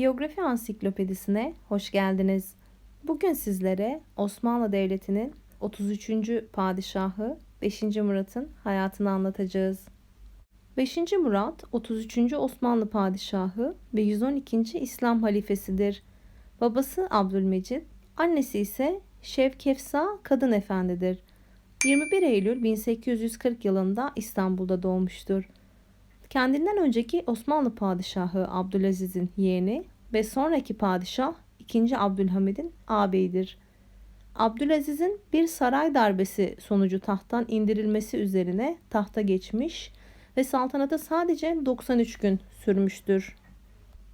Biyografi Ansiklopedisine hoş geldiniz. Bugün sizlere Osmanlı Devleti'nin 33. padişahı 5. Murat'ın hayatını anlatacağız. 5. Murat 33. Osmanlı padişahı ve 112. İslam halifesidir. Babası Abdülmecid, annesi ise Şevkefsa Kadın Efendidir. 21 Eylül 1840 yılında İstanbul'da doğmuştur. Kendinden önceki Osmanlı padişahı Abdülaziz'in yeğeni ve sonraki padişah 2. Abdülhamid'in ağabeyidir. Abdülaziz'in bir saray darbesi sonucu tahttan indirilmesi üzerine tahta geçmiş ve saltanata sadece 93 gün sürmüştür.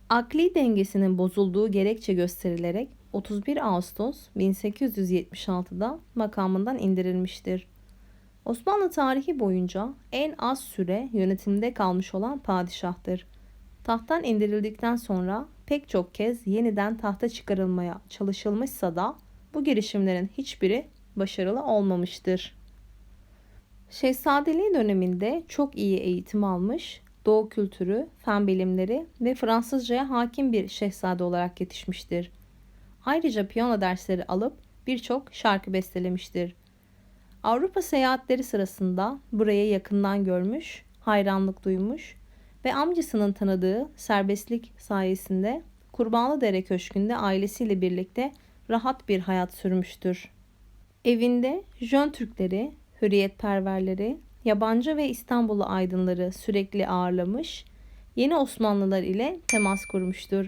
Akli dengesinin bozulduğu gerekçe gösterilerek 31 Ağustos 1876'da makamından indirilmiştir. Osmanlı tarihi boyunca en az süre yönetimde kalmış olan padişahtır. Tahttan indirildikten sonra pek çok kez yeniden tahta çıkarılmaya çalışılmışsa da bu girişimlerin hiçbiri başarılı olmamıştır. Şehzadeliği döneminde çok iyi eğitim almış, doğu kültürü, fen bilimleri ve Fransızcaya hakim bir şehzade olarak yetişmiştir. Ayrıca piyano dersleri alıp birçok şarkı bestelemiştir. Avrupa seyahatleri sırasında burayı yakından görmüş, hayranlık duymuş ve amcasının tanıdığı serbestlik sayesinde Kurbanlıdere Köşkü'nde ailesiyle birlikte rahat bir hayat sürmüştür. Evinde Jön Türkleri, hürriyetperverleri, yabancı ve İstanbullu aydınları sürekli ağırlamış, yeni Osmanlılar ile temas kurmuştur.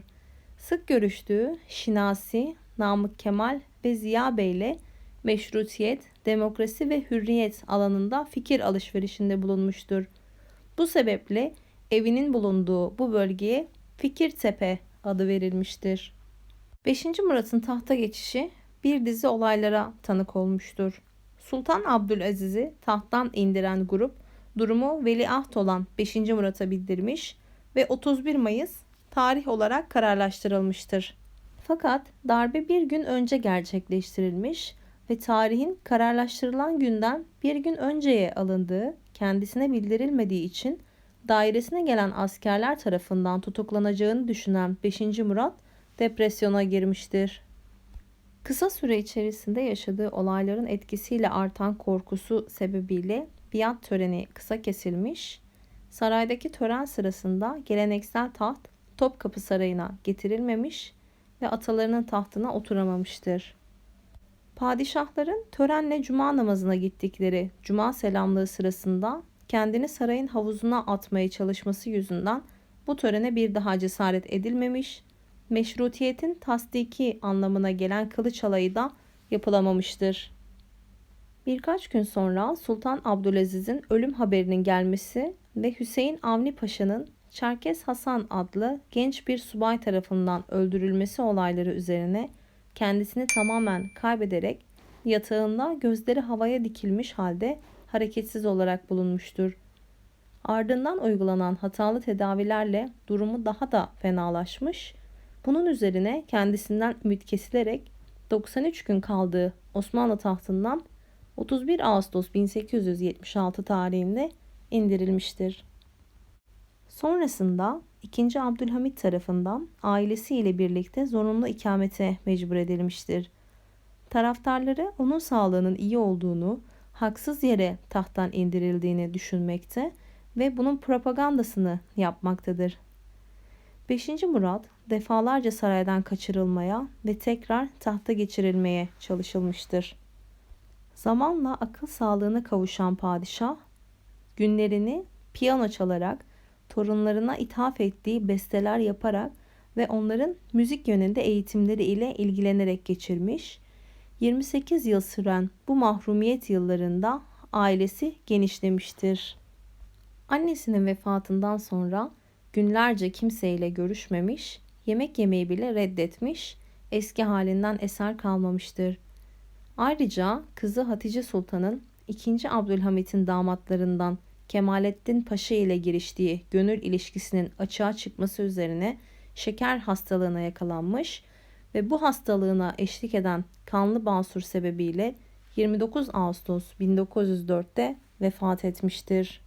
Sık görüştüğü Şinasi, Namık Kemal ve Ziya Bey ile meşrutiyet, demokrasi ve hürriyet alanında fikir alışverişinde bulunmuştur. Bu sebeple evinin bulunduğu bu bölgeye Fikirtepe adı verilmiştir. 5. Murat'ın tahta geçişi bir dizi olaylara tanık olmuştur. Sultan Abdülaziz'i tahttan indiren grup durumu veliaht olan 5. Murat'a bildirmiş ve 31 Mayıs tarih olarak kararlaştırılmıştır. Fakat darbe bir gün önce gerçekleştirilmiş ve tarihin kararlaştırılan günden bir gün önceye alındığı kendisine bildirilmediği için dairesine gelen askerler tarafından tutuklanacağını düşünen 5. Murat depresyona girmiştir. Kısa süre içerisinde yaşadığı olayların etkisiyle artan korkusu sebebiyle biat töreni kısa kesilmiş, saraydaki tören sırasında geleneksel taht Topkapı Sarayı'na getirilmemiş ve atalarının tahtına oturamamıştır. Padişahların törenle cuma namazına gittikleri cuma selamlığı sırasında kendini sarayın havuzuna atmaya çalışması yüzünden bu törene bir daha cesaret edilmemiş, meşrutiyetin tasdiki anlamına gelen kılıç alayı da yapılamamıştır. Birkaç gün sonra Sultan Abdülaziz'in ölüm haberinin gelmesi ve Hüseyin Avni Paşa'nın Çerkes Hasan adlı genç bir subay tarafından öldürülmesi olayları üzerine kendisini tamamen kaybederek yatağında gözleri havaya dikilmiş halde hareketsiz olarak bulunmuştur. Ardından uygulanan hatalı tedavilerle durumu daha da fenalaşmış. Bunun üzerine kendisinden ümit kesilerek 93 gün kaldığı Osmanlı tahtından 31 Ağustos 1876 tarihinde indirilmiştir. Sonrasında 2. Abdülhamit tarafından ailesiyle birlikte zorunlu ikamete mecbur edilmiştir. Taraftarları onun sağlığının iyi olduğunu, haksız yere tahttan indirildiğini düşünmekte ve bunun propagandasını yapmaktadır. 5. Murat defalarca saraydan kaçırılmaya ve tekrar tahta geçirilmeye çalışılmıştır. Zamanla akıl sağlığına kavuşan padişah günlerini piyano çalarak torunlarına ithaf ettiği besteler yaparak ve onların müzik yönünde eğitimleri ile ilgilenerek geçirmiş. 28 yıl süren bu mahrumiyet yıllarında ailesi genişlemiştir. Annesinin vefatından sonra günlerce kimseyle görüşmemiş, yemek yemeyi bile reddetmiş, eski halinden eser kalmamıştır. Ayrıca kızı Hatice Sultan'ın 2. Abdülhamit'in damatlarından Kemalettin Paşa ile giriştiği gönül ilişkisinin açığa çıkması üzerine şeker hastalığına yakalanmış ve bu hastalığına eşlik eden kanlı basur sebebiyle 29 Ağustos 1904'te vefat etmiştir.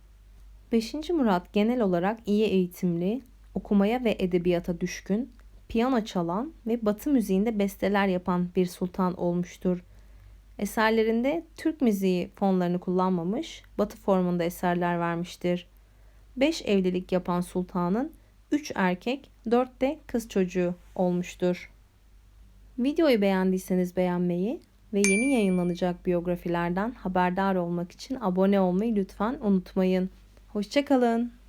5. Murat genel olarak iyi eğitimli, okumaya ve edebiyata düşkün, piyano çalan ve Batı müziğinde besteler yapan bir sultan olmuştur. Eserlerinde Türk müziği fonlarını kullanmamış, Batı formunda eserler vermiştir. 5 evlilik yapan sultanın 3 erkek, 4 de kız çocuğu olmuştur. Videoyu beğendiyseniz beğenmeyi ve yeni yayınlanacak biyografilerden haberdar olmak için abone olmayı lütfen unutmayın. Hoşçakalın.